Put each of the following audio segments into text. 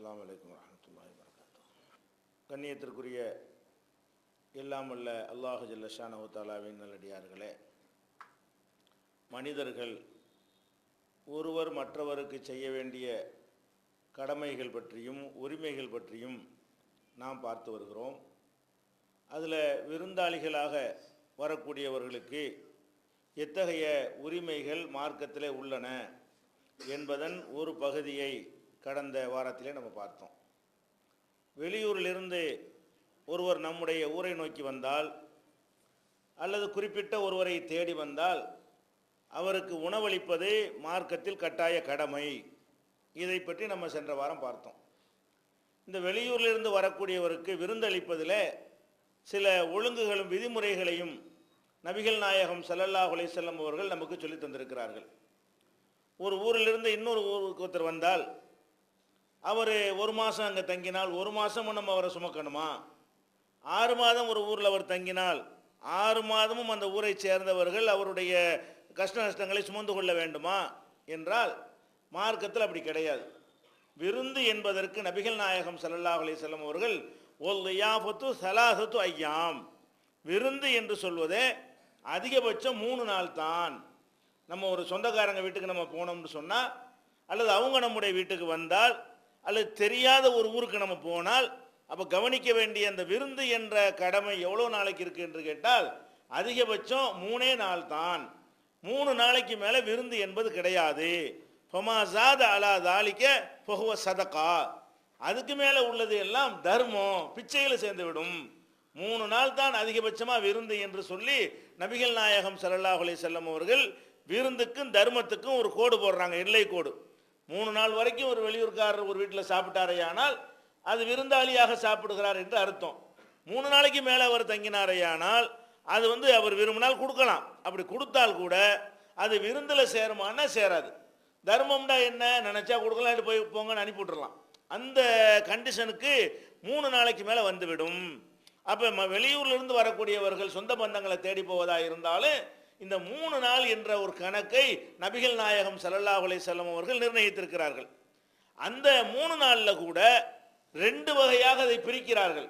அஸ்லாம் வலைக்கம் வரமத்துல்லாஹி வரகாத்தூ கண்ணியத்திற்குரிய எல்லாம் அல்ல அல்லாஹு ஜல்லஷானஹு தாலாவின் நல்லடியார்களே மனிதர்கள் ஒருவர் மற்றவருக்கு செய்ய வேண்டிய கடமைகள் பற்றியும் உரிமைகள் பற்றியும் நாம் பார்த்து வருகிறோம். அதில் விருந்தாளிகளாக வரக்கூடியவர்களுக்கு எத்தகைய உரிமைகள் மார்க்கத்திலே உள்ளன என்பதன் ஒரு பகுதியை கடந்த வாரத்திலே நம்ம பார்த்தோம். வெளியூரிலிருந்து ஒருவர் நம்முடைய ஊரை நோக்கி வந்தால் அல்லது குறிப்பிட்ட ஒருவரை தேடி வந்தால் அவருக்கு உணவளிப்பது மார்க்கத்தில் கட்டாய கடமை. இதை பற்றி நம்ம சென்ற வாரம் பார்த்தோம். இந்த வெளியூரிலிருந்து வரக்கூடியவருக்கு விருந்தளிப்பதில் சில ஒழுங்குகளும் விதிமுறைகளையும் நபிகள் நாயகம் ஸல்லல்லாஹு செல்லம் அவர்கள் நமக்கு சொல்லித் தந்திருக்கிறார்கள். ஒரு ஊரிலிருந்து இன்னொரு ஊருக்கு ஒருத்தர் வந்தால் அவர் ஒரு மாதம் அங்கே தங்கினால் ஒரு மாதமும் நம்ம அவரை சுமக்கணுமா? ஆறு மாதம் ஒரு ஊரில் அவர் தங்கினால் ஆறு மாதமும் அந்த ஊரை சேர்ந்தவர்கள் அவருடைய கஷ்ட நஷ்டங்களை சுமந்து கொள்ள வேண்டுமா? என்றால் மார்க்கத்தில் அப்படி கிடையாது. விருந்து என்பதற்கு நபிகள் நாயகம் ஸல்லல்லாஹு அலி செல்லம் அவர்கள் ஒல் லியாஃபத்து சலாசத்து ஐயாம். விருந்து என்று சொல்வதே அதிகபட்சம் மூணு நாள் தான். நம்ம ஒரு சொந்தக்காரங்க வீட்டுக்கு நம்ம போனோம்னு சொன்னால் அல்லது அவங்க நம்முடைய வீட்டுக்கு வந்தால் அல்லது தெரியாத ஒரு ஊருக்கு நம்ம போனால் அப்போ கவனிக்க வேண்டிய அந்த விருந்து என்ற கடமை எவ்வளோ நாளைக்கு இருக்கு என்று கேட்டால் அதிகபட்சம் மூணே நாள் தான். மூணு நாளைக்கு மேலே விருந்து என்பது கிடையாது. ஃபமாசாத அலா தாலிக்க பொகுவ சதக்கா அதுக்கு மேலே உள்ளது எல்லாம் தர்மம் பிச்சையில் சேர்ந்து விடும். மூணு நாள் தான் அதிகபட்சமாக விருந்து என்று சொல்லி நபிகள் நாயகம் சல்லாஹ் அலி செல்லம் அவர்கள் விருந்துக்கும் தர்மத்துக்கும் ஒரு கோடு போடுறாங்க எல்லை கோடு. மூணு நாள் வரைக்கும் ஒரு வெளியூர்காரர் ஒரு வீட்டில் சாப்பிட்டாரையானால் அது விருந்தாளியாக சாப்பிடுகிறார் என்று அர்த்தம். மூணு நாளைக்கு மேலே அவர் தங்கினாரையானால் அது வந்து அவர் விரும்பினால் கொடுக்கலாம். அப்படி கொடுத்தால் கூட அது விருந்தில் சேருமானா சேராது. தர்மம்டா என்ன? நினச்சா கொடுக்கலாம் போய் போங்கன்னு அனுப்பி விட்டுறலாம். அந்த கண்டிஷனுக்கு மூணு நாளைக்கு மேலே வந்துவிடும். அப்போ வெளியூர்லேருந்து வரக்கூடியவர்கள் சொந்த பந்தங்களை தேடி போவதாக இருந்தாலும் இந்த மூணு நாள் என்ற ஒரு கணக்கை நபிகள் நாயகம் ஸல்லல்லாஹு அலைஹி அவர்கள் நிர்ணயித்திருக்கிறார்கள். அந்த மூணு நாளில் கூட ரெண்டு வகையாக அதை பிரிக்கிறார்கள்.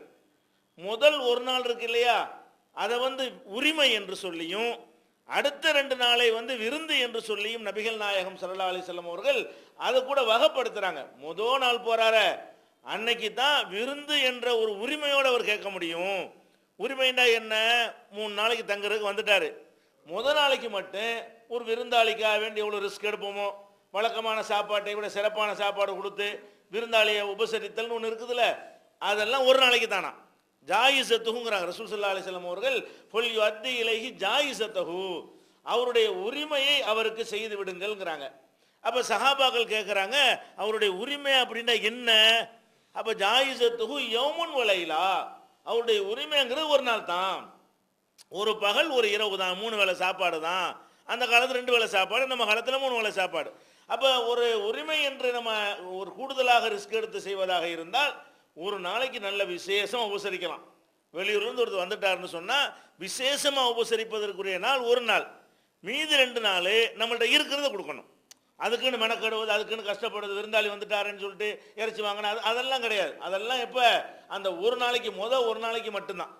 முதல் ஒரு நாள் இருக்கு இல்லையா? அதை வந்து உரிமை என்று சொல்லியும் அடுத்த ரெண்டு நாளை வந்து விருந்து என்று சொல்லியும் நபிகள் நாயகம் சல்லா அலிசல்லம் அவர்கள் அதை கூட வகப்படுத்துகிறாங்க முதல் நாள் போகிறார அன்னைக்கு தான் விருந்து என்ற ஒரு உரிமையோடு அவர் கேட்க முடியும். உரிமைண்டா என்ன? மூணு நாளைக்கு தங்குறதுக்கு வந்துட்டாரு. முத நாளைக்கு மட்டும் ஒரு விருந்தாளிக்காக வேண்டி எவ்வளோ ரிஸ்க் எடுப்போமோ? வழக்கமான சாப்பாட்டை விட சிறப்பான சாப்பாடு கொடுத்து விருந்தாளியை உபசரித்தல்னு ஒன்று இருக்குதுல்ல? அதெல்லாம் ஒரு நாளைக்கு தானா? ஜாயிசத்துகுங்கிறாங்க. ரசூல் சல்லா அலிஸ்லாம் அவர்கள் பொல் அத்தி இலகி ஜாயிசத்தகு அவருடைய உரிமையை அவருக்கு செய்து விடுங்கள்ங்கிறாங்க. அப்போ சஹாபாக்கள் கேட்குறாங்க அவருடைய உரிமை அப்படின்னா என்ன? அப்போ ஜாயிசத்துகு யோமன் வலையிலா அவருடைய உரிமைங்கிறது ஒரு நாள் தான். ஒரு பகல் ஒரு இரவு தான். மூணு வேளை சாப்பாடு தான். அந்த காலத்தில் ரெண்டு வேளை சாப்பாடு நம்ம காலத்தில் மூணு வேளை சாப்பாடு. அப்போ ஒரு உரிமை என்று நம்ம ஒரு கூடுதலாக ரிஸ்க் எடுத்து செய்வதாக இருந்தால் ஒரு நாளைக்கு நல்ல விசேஷம் உபசரிக்கலாம். வெளியூர்லேருந்து ஒருத்தர் வந்துட்டாருன்னு சொன்னால் விசேஷமாக உபசரிப்பதற்குரிய நாள் ஒரு நாள். மீதி ரெண்டு நாள் நம்மள்கிட்ட இருக்கிறத கொடுக்கணும். அதுக்குன்னு மெனக்கெடுவது அதுக்குன்னு கஷ்டப்படுறது விருந்தாளி வந்துட்டாருன்னு சொல்லிட்டு இறைச்சி வாங்கினா அது அதெல்லாம் கிடையாது. அதெல்லாம் இப்போ அந்த ஒரு நாளைக்கு மொதல் ஒரு நாளைக்கு மட்டும்தான்.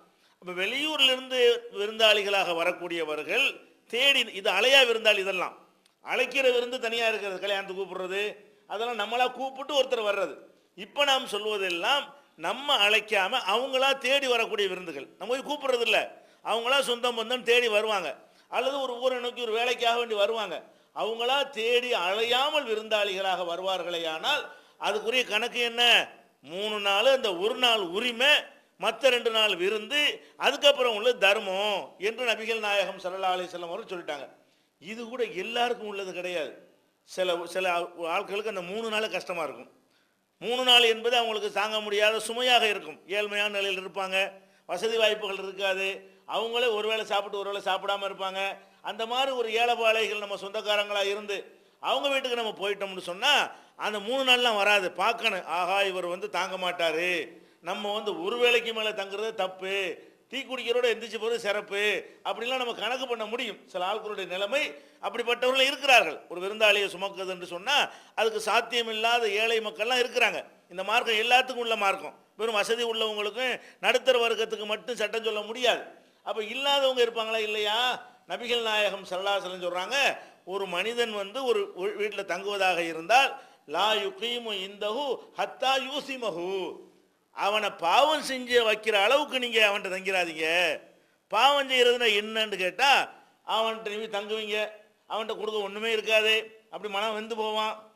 இப்போ வெளியூர்லேருந்து விருந்தாளிகளாக வரக்கூடியவர்கள் தேடி இது அலையா விருந்தாளி இதெல்லாம். அழைக்கிற விருந்து தனியாக இருக்கிறது கல்யாணத்துக்கு கூப்பிடுறது அதெல்லாம் நம்மளா கூப்பிட்டு ஒருத்தர் வர்றது. இப்போ நாம் சொல்வதெல்லாம் நம்ம அழைக்காமல் அவங்களா தேடி வரக்கூடிய விருந்துகள். நம்ம போய் கூப்பிடுறது இல்லை அவங்களா சொந்தம் பந்தம் தேடி வருவாங்க. அல்லது ஒரு ஊரை நோக்கி ஒரு வேலைக்காக வேண்டி வருவாங்க. அவங்களா தேடி அழையாமல் விருந்தாளிகளாக வருவார்களே ஆனால் அதுக்குரிய கணக்கு என்ன? மூணு நாள் அந்த ஒரு நாள் உரிமை மற்ற ரெண்டு நாள் விருந்து அதுக்கப்புறம் உள்ள தர்மம் என்று நபிகள் நாயகம் சல்லா அலைஹி வஸல்லம் அவர்கள் சொல்லிட்டாங்க. இது கூட எல்லாருக்கும் உள்ளது கிடையாது. சில சில ஆட்களுக்கு அந்த மூணு நாள் கஷ்டமாக இருக்கும். மூணு நாள் என்பது அவங்களுக்கு தாங்க முடியாத சுமையாக இருக்கும். ஏழ்மையான நிலையில் இருப்பாங்க. வசதி வாய்ப்புகள் இருக்காது. அவங்களே ஒரு வேளை சாப்பிட்டு ஒரு வேளை சாப்பிடாம இருப்பாங்க. அந்த மாதிரி ஒரு ஏழைபாளைகள் நம்ம சொந்தக்காரங்களாக இருந்து அவங்க வீட்டுக்கு நம்ம போயிட்டோம்னு சொன்னால் அந்த மூணு நாள்லாம் வராது. பார்க்கணும். ஆகா இவர் வந்து தாங்க மாட்டார். நம்ம வந்து ஒரு வேளைக்கு மேலே தங்குறது தப்பு. டீ குடிக்கிறோட எந்திரிச்சு போகிறது சிறப்பு. அப்படிலாம் நம்ம கணக்கு பண்ண முடியும். சில ஆட்களுடைய நிலைமை அப்படிப்பட்டவர்கள் இருக்கிறார்கள். ஒரு விருந்தாளியை சுமக்குது என்று சொன்னால் அதுக்கு சாத்தியமில்லாத ஏழை மக்கள்லாம் இருக்கிறாங்க. இந்த மார்க்கம் எல்லாத்துக்கும் உள்ள மார்க்கம். வெறும் வசதி உள்ளவங்களுக்கும் நடுத்தர வர்க்கத்துக்கு மட்டும் சட்டம் சொல்ல முடியாது. அப்போ இல்லாதவங்க இருப்பாங்களா இல்லையா? நபிகள் நாயகம் சல்லாசலம் சொல்கிறாங்க ஒரு மனிதன் வந்து ஒரு வீட்டில் தங்குவதாக இருந்தால் லா யுகீமு இந்தஹு ஹத்தா யூசிமஹூ அவனை பாவம் செஞ்சு வைக்கிற அளவுக்கு நீங்கள் அவன்கிட்ட தங்கிறாதீங்க பாவம் செய்கிறதுனா என்னன்னு கேட்டால் அவன்கிட்ட நீ தங்குவீங்க. அவன்கிட்ட கொடுக்க ஒன்றுமே இருக்காது. அப்படி மனம் வெந்து போவான்.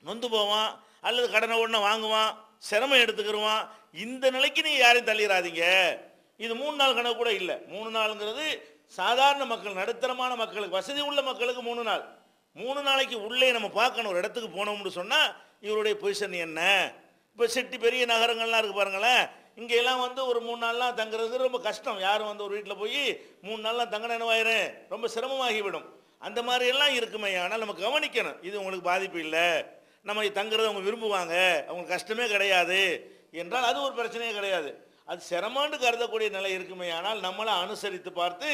நொந்து போவான். அல்லது கடனை உடனே வாங்குவான். சிரமம் எடுத்துக்கிருவான். இந்த நிலைக்கு நீங்கள் யாரையும் தள்ளிடாதீங்க இது மூணு நாள் கணக்கு கூட இல்லை. மூணு நாளுங்கிறது சாதாரண மக்கள் நடுத்தரமான மக்களுக்கு வசதி உள்ள மக்களுக்கு மூணு நாள். மூணு நாளைக்கு உள்ளே நம்ம பார்க்கணும். ஒரு இடத்துக்கு போனோம்னு சொன்னால் இவருடைய பொசிஷன் என்ன? இப்போ சிட்டி பெரிய நகரங்கள்லாம் இருக்குது பாருங்களேன். இங்கே எல்லாம் வந்து ஒரு மூணு நாள்லாம் தங்குறது ரொம்ப கஷ்டம். யாரும் வந்து ஒரு வீட்டில் போய் மூணு நாள்லாம் தங்கின என்னவாயிரும் ரொம்ப சிரமமாகிவிடும். அந்த மாதிரி எல்லாம் இருக்குமே ஆனால் நம்ம கவனிக்கணும். இது உங்களுக்கு பாதிப்பு இல்லை. நம்ம தங்குறத அவங்க விரும்புவாங்க. அவங்களுக்கு கஷ்டமே கிடையாது. என்றால் அது ஒரு பிரச்சனையே கிடையாது. அது சிரமம்னு கருதக்கூடிய நிலை இருக்குமே ஆனால் நம்மளை அனுசரித்து பார்த்து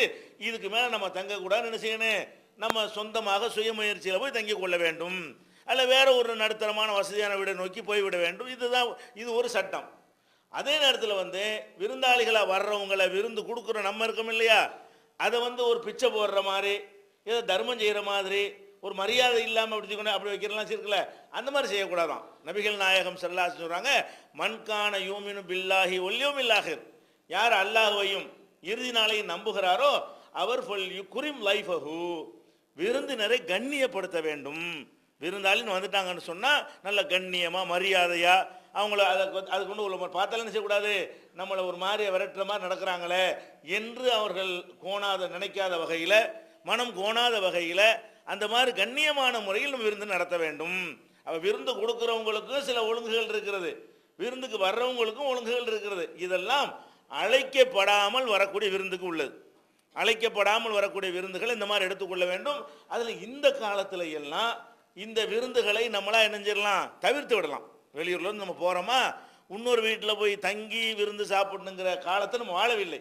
இதுக்கு மேலே நம்ம தங்கக்கூடாதுன்னு என்ன செய்யணும்? நம்ம சொந்தமாக சுயமுயற்சியில் போய் தங்கிக் கொள்ள வேண்டும். அல்ல வேறு ஒரு நடுத்தரமான வசதியான வீடை நோக்கி போய்விட வேண்டும். இதுதான் இது ஒரு சட்டம். அதே நேரத்தில் வந்து விருந்தாளிகளாக வர்றவங்களை விருந்து கொடுக்குற நம்ம இருக்கோம் இல்லையா? அதை வந்து ஒரு பிச்சை போடுற மாதிரி ஏதோ தர்மம் செய்கிற மாதிரி ஒரு மரியாதை இல்லாமல் அப்படி கொண்டு அப்படி வைக்கிறலாம் இருக்குல்ல அந்த மாதிரி செய்யக்கூடாதான். நபிகள் நாயகம் செல்லா சொல்கிறாங்க மண்கான யூமினு பில்லாஹி ஒல்லியும் இல்லாஹிர் யார் அல்லாஹுவையும் இறுதி நாளையும் நம்புகிறாரோ அவர் ஃபுல் குரிம் லைஃபஹூ. விருந்தினரை கண்ணியப்படுத்த வேண்டும். விருந்தாளின்னு வந்துட்டாங்கன்னு சொன்னால் நல்ல கண்ணியமாக மரியாதையாக அவங்கள அதை அது கொண்டு உள்ள பார்த்தாலும் என்ன செய்யக்கூடாது? நம்மளை ஒரு மாதிரி விரட்டுற மாதிரி நடக்கிறாங்களே என்று அவர்கள் கோணாத நினைக்காத வகையில் மனம் கோணாத வகையில் அந்த மாதிரி கண்ணியமான முறையில் நம்ம விருந்து நடத்த வேண்டும். அவள் விருந்து கொடுக்குறவங்களுக்கும் சில ஒழுங்குகள் இருக்கிறது. விருந்துக்கு வர்றவங்களுக்கும் ஒழுங்குகள் இருக்கிறது. இதெல்லாம் அழைக்கப்படாமல் வரக்கூடிய விருந்துக்கு உள்ளது. அழைக்கப்படாமல் வரக்கூடிய விருந்துகள் இந்த மாதிரி எடுத்துக்கொள்ள வேண்டும். அதில் இந்த காலத்தில் எல்லாம் இந்த விருந்துகளை நம்மளா இணைஞ்சிடலாம் தவிர்த்து விடலாம். வெளியூர்ல இருந்து நம்ம போகிறோமா இன்னொரு வீட்டில் போய் தங்கி விருந்து சாப்பிடணுங்கிற காலத்தை நம்ம வாழவில்லை.